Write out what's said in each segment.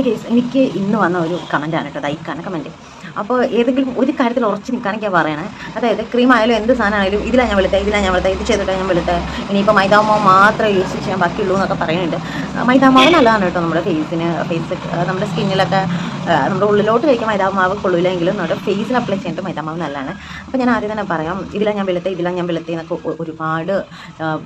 Hi guys എനിക്ക് ഇന്ന് വന്ന ഒരു കമന്റാണ് കേട്ടോ. ദൈക്കാണ് കമന്റ് അപ്പോൾ ഏതെങ്കിലും ഒരു കാര്യത്തിൽ ഉറച്ച് നിൽക്കാനൊക്കെ പറയണേ. അതായത് ക്രീം ആയാലും എന്ത് സാധനമായാലും ഇതിലാണ് ഞാൻ വെളുത്തത് ഇതിലാണ് ഞാൻ വെളുത്തത് ഇത് ചെയ്തിട്ടാണ് ഞാൻ വെളുത്തത് ഇനിയിപ്പോൾ മൈദാമാവ് മാത്രമേ യൂസ് ചെയ്യാൻ ബാക്കിയുള്ളൂ എന്നൊക്കെ പറയുന്നുണ്ട്. മൈദാമാവ് നല്ലതാണ് കേട്ടോ നമ്മുടെ ഫേസിന് ഫേസ് നമ്മുടെ സ്കിന്നിലൊക്കെ നമ്മുടെ ഉള്ളിലോട്ട് കഴിക്കാൻ മൈദാമാവ് കൊള്ളില്ലെങ്കിലും നമ്മുടെ ഫേസിൽ അപ്ലൈ ചെയ്യേണ്ട മൈദാമാവ് നല്ലതാണ്. അപ്പോൾ ഞാൻ ആദ്യം തന്നെ പറയാം ഇതിലാണ് ഞാൻ വെളുത്തത് ഇതിലാണ് ഞാൻ വെളുത്തത് എന്നൊക്കെ ഒരുപാട്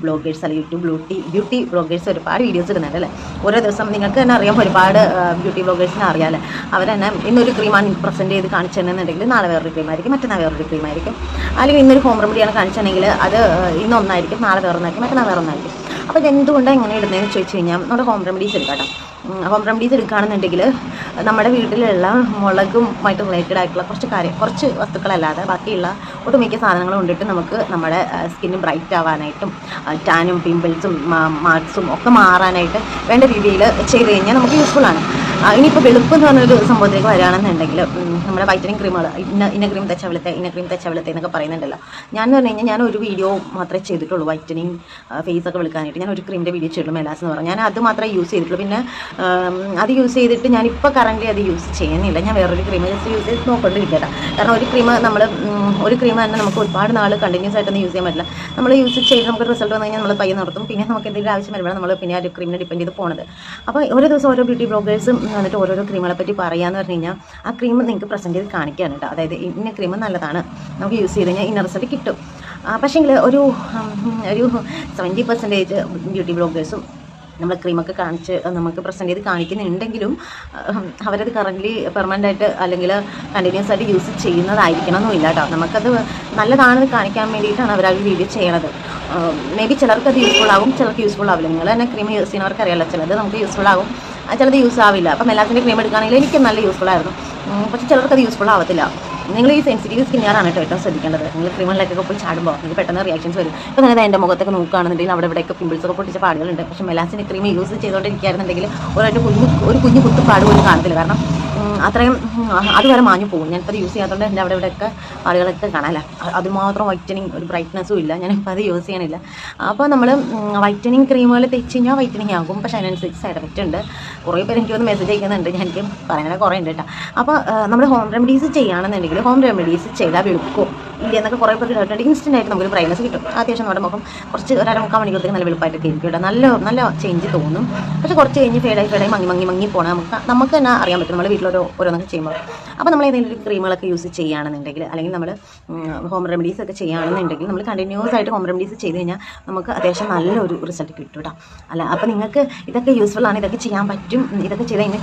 ബ്ലോഗേഴ്സ് അല്ലെങ്കിൽ യൂട്യൂബ് ബ്യൂട്ടി ബ്യൂട്ടി ബ്ലോഗേഴ്സ് ഒരുപാട് വീഡിയോസ് ഇടുന്നുണ്ട് അല്ലേ? ഓരോ ദിവസം നിങ്ങൾക്ക് തന്നെ അറിയാം ഒരുപാട് ബ്യൂട്ടി ബ്ലോഗേഴ്സിനെ അറിയാമല്ലേ അവർ തന്നെ ഇന്നൊരു ക്രീമാണ് പ്രസന്റ് ചെയ്ത് കാണിച്ചിട്ടുണ്ടെന്നുണ്ടെങ്കിൽ നാളെ വേറൊരു ക്രീമായിരിക്കും മറ്റന്നാൾ വേറൊരു ക്രീമായിരിക്കും. അല്ലെങ്കിൽ ഇന്നൊരു ഹോം റെമഡിയാണ് കാണിച്ചതെങ്കിൽ അത് ഇന്നൊന്നായിരിക്കും നാളെ വേറൊന്നായിരിക്കും മറ്റന്നാൾ വേറൊന്നായിരിക്കും. അപ്പോൾ ഇത് എന്തുകൊണ്ടാണ് ഇങ്ങനെ ഇടുന്നതെന്ന് ചോദിച്ചു കഴിഞ്ഞാൽ നമ്മുടെ ഹോം റെമഡീസ് എടുക്കാം ഹോം റെമഡീസ് എടുക്കുകയാണെന്നുണ്ടെങ്കിൽ നമ്മുടെ വീട്ടിലുള്ള മുളകുമായിട്ട് റിലേറ്റഡ് ആയിട്ടുള്ള കുറച്ച് കാര്യം കുറച്ച് വസ്തുക്കളല്ലാതെ ബാക്കിയുള്ള ഒട്ടുമിക്ക സാധനങ്ങൾ കൊണ്ടിട്ട് നമുക്ക് നമ്മുടെ സ്കിന്ന് ബ്രൈറ്റ് ആവാനായിട്ടും ടാനും പിമ്പിൾസും മാർക്സും ഒക്കെ മാറാനായിട്ട് വേണ്ട രീതിയിൽ ചെയ്ത് കഴിഞ്ഞാൽ നമുക്ക് യൂസ്ഫുൾ ആണ്. ഇനിയിപ്പോൾ വെളുപ്പ് എന്ന് പറഞ്ഞൊരു സംഭവത്തിലേക്ക് വരികയാണെന്നുണ്ടെങ്കിൽ നമ്മുടെ വൈറ്റനിങ് ക്രീമുകൾ ഇന്ന ഇന്ന ക്രീം തെച്ച വെളുത്തെ ഇന്ന ക്രീം തെച്ച വെളുത്തെ എന്നൊക്കെ പറയുന്നുണ്ടല്ലോ. ഞാൻ എന്ന് പറഞ്ഞു കഴിഞ്ഞാൽ ഞാൻ ഒരു വീഡിയോ മാത്രമേ ചെയ്തിട്ടുള്ളൂ വൈറ്റനിങ് ഫേസ് ഒക്കെ വെളുക്കാനായിട്ട്. ഞാൻ ഒരു ക്രീമിന്റെ വീഡിയോ ചെയ്തിട്ടുള്ളൂ മെലാസ് എന്ന് പറഞ്ഞു. ഞാൻ അത് മാത്രമേ യൂസ് ചെയ്തിട്ടുള്ളൂ. പിന്നെ അത് യൂസ് ചെയ്തിട്ട് ഞാൻ ഞാനിപ്പോൾ കറന്റ് അത് യൂസ് ചെയ്യുന്നില്ല. ഞാൻ വേറൊരു ക്രീം ജസ്റ്റ് യൂസ് ചെയ്ത് നോക്കൊണ്ടിരിക്കട്ടെ കാരണം ഒരു ക്രീം നമ്മൾ ഒരു ക്രീം തന്നെ നമുക്ക് ഒരുപാട് നാൾ കണ്ടിന്യൂസ് ആയിട്ടൊന്നും യൂസ് ചെയ്യാൻ പറ്റില്ല. നമ്മൾ യൂസ് ചെയ്ത് നമുക്ക് റിസൾട്ട് വന്നു കഴിഞ്ഞാൽ നമ്മൾ പയ്യെ നിർത്തും പിന്നെ നമുക്ക് എന്തെങ്കിലും ആവശ്യം വരുമ്പോൾ നമ്മൾ പിന്നെ ആ ഒരു ക്രീമിനെ ഡിപ്പെൻഡ് ചെയ്ത് പോണത്. അപ്പോൾ ഓരോ ദിവസം ഓരോ ബ്യൂട്ടി ബ്ലോഗേഴ്സും വന്നിട്ട് ഓരോരോ ക്രീമുകളെ പറ്റി പറയാന്ന് പറഞ്ഞു കഴിഞ്ഞാൽ ആ ക്രീം നിങ്ങൾക്ക് പ്രസന്റ് ചെയ്ത് കാണിക്കുകയാണ് കേട്ടോ അതായത് ഇന്ന ക്രീം നല്ലതാണ്. നമുക്ക് യൂസ് ചെയ്ത് കഴിഞ്ഞാൽ ഇന്ന റിസൾട്ട് കിട്ടും. പക്ഷേങ്കിൽ ഒരു ഒരു സെവന്റി പെർസെന്റേജ് ബ്യൂട്ടി ബ്ലോഗേഴ്സും നമ്മൾ ക്രീമൊക്കെ കാണിച്ച് നമുക്ക് പ്രസന്റ് ചെയ്ത് കാണിക്കുന്നുണ്ടെങ്കിലും അവരത് കറന്റ്ലി പെർമനന്റ് ആയിട്ട് അല്ലെങ്കിൽ കണ്ടിന്യൂസ് ആയിട്ട് യൂസ് ചെയ്യുന്നതായിരിക്കണം എന്നുമില്ല കേട്ടോ. നമുക്കത് നല്ലതാണെന്ന് കാണിക്കാൻ വേണ്ടിയിട്ടാണ് അവർ ആ വീഡിയോ ചെയ്യണത്. മേ ബി ചിലർക്ക് അത് യൂസ്ഫുൾ ആകും ചിലർക്ക് യൂസ്ഫുൾ ആവില്ല. നിങ്ങൾ തന്നെ ക്രീം യൂസ് ചെയ്യുന്നവർക്ക് അറിയാലോ ചിലത് നമുക്ക് യൂസ്ഫുൾ ആകും ചിലത് യൂസ് ആവില്ല. അപ്പം എല്ലാത്തിന്റെ ക്രീം എടുക്കുകയാണെങ്കിൽ എനിക്ക് നല്ല യൂസ്ഫുൾ ആയിരുന്നു. പക്ഷേ ചിലർക്ക് അത് യൂസ്ഫുൾ ആവത്തില്ല. നിങ്ങൾ ഈ സെൻസിറ്റീവ് സ്കിൻ ആണ് കേട്ടോ ശ്രദ്ധിക്കേണ്ടത്. നിങ്ങൾ ക്രിമിനലൊക്കെ പോയി ചാടുമ്പോൾ നിങ്ങൾക്ക് പെട്ടെന്ന് റിയാക്ഷൻസ് വരും. ഇപ്പോൾ നിങ്ങൾ എന്റെ മുഖത്തൊക്കെ നോക്കുകയാണെന്നുണ്ടെങ്കിൽ അവിടെ ഇവിടെയൊക്കെ പിമ്പിൾസൊക്കെ പൊട്ടിച്ച പാടുകളുണ്ട്. പക്ഷേ മെലാസിന്റെ ക്രീം യൂസ് ചെയ്തുകൊണ്ടിരിക്കുകയാണെന്നുണ്ടെങ്കിൽ ഒരു കുഞ്ഞു ഒരു കുഞ്ഞു കുത്തുപാട് പോലും കാണത്തില്ല. കാരണം അത്രയും അതുവരെ മാഞ്ഞു പോകും. ഞാനിപ്പോൾ അത് യൂസ് ചെയ്യാത്തതുകൊണ്ട് എന്റെ അവിടെ ഇവിടെയൊക്കെ ആളുകളൊക്കെ കാണാമല്ല അതുമാത്രം വൈറ്റനിങ് ഒരു ബ്രൈറ്റ്നസ്സും ഇല്ല. ഞാനിപ്പോൾ അത് യൂസ് ചെയ്യണില്ല. അപ്പോൾ നമ്മൾ വൈറ്റനിങ് ക്രീമുകൾ തെച്ച് കഴിഞ്ഞാൽ വൈറ്റനിങ് ആകും. പക്ഷേ അതിനനുസരിച്ച് സൈഡ് എഫക്റ്റ് ഉണ്ട്. കുറേ പേര് എനിക്ക് മെസ്സേജ് അയക്കുന്നുണ്ട്. ഞാൻ എനിക്ക് പറയാനൊക്കെ കുറേ ഉണ്ട് കേട്ടോ. അപ്പോൾ നമ്മൾ ഹോം റെമഡീസ് ചെയ്യുകയാണെന്നുണ്ടെങ്കിൽ ഹോം റെമഡീസ് ചെയ്താൽ വെളുക്കും. ഇല്ല എന്നൊക്കെ കുറേ പേർക്ക് കേട്ടിട്ട് ഇൻസ്റ്റന്റ് ആയിട്ട് നമുക്കൊരു ബ്രൈറ്റ്നസ് കിട്ടും. അത്യാവശ്യം നമ്മുടെ മുഖം കുറച്ച് ഒരു മുക്കാൽ മണിക്കൂറത്തേക്ക് നല്ല വെളുപ്പായിട്ടൊക്കെ ഇരിക്കും കേട്ടോ. നല്ല നല്ല ചേഞ്ച് തോന്നും. പക്ഷെ കുറച്ച് കഴിഞ്ഞ് ഫേഡായി ഫേഡായി മങ്ങി മങ്ങി മങ്ങി പോകണം നമുക്ക് നമുക്ക് തന്നെ അറിയാൻ പറ്റും. നമ്മുടെ വീട്ടിലോരോ ഓരോന്നൊക്കെ ചെയ്യുമ്പോൾ. അപ്പോൾ നമ്മൾ ഏതെങ്കിലും ഒരു ക്രീമുകളൊക്കെ യൂസ് ചെയ്യുകയാണെന്നുണ്ടെങ്കിൽ അല്ലെങ്കിൽ നമ്മൾ ഹോം റെമഡീസ് ഒക്കെ ചെയ്യുകയാണെന്നുണ്ടെങ്കിൽ നമ്മൾ കണ്ടിന്യൂസ് ആയിട്ട് ഹോം റെമഡീസ് ചെയ്ത് കഴിഞ്ഞാൽ നമുക്ക് അത്യാവശ്യം നല്ലൊരു റിസൾട്ട് കിട്ടും കേട്ടോ. അല്ല അപ്പോൾ നിങ്ങൾക്ക് ഇതൊക്കെ യൂസ്ഫുൾ ആണ്. ഇതൊക്കെ ചെയ്യാൻ പറ്റും. ഇതൊക്കെ ചെയ്ത് കഴിഞ്ഞാൽ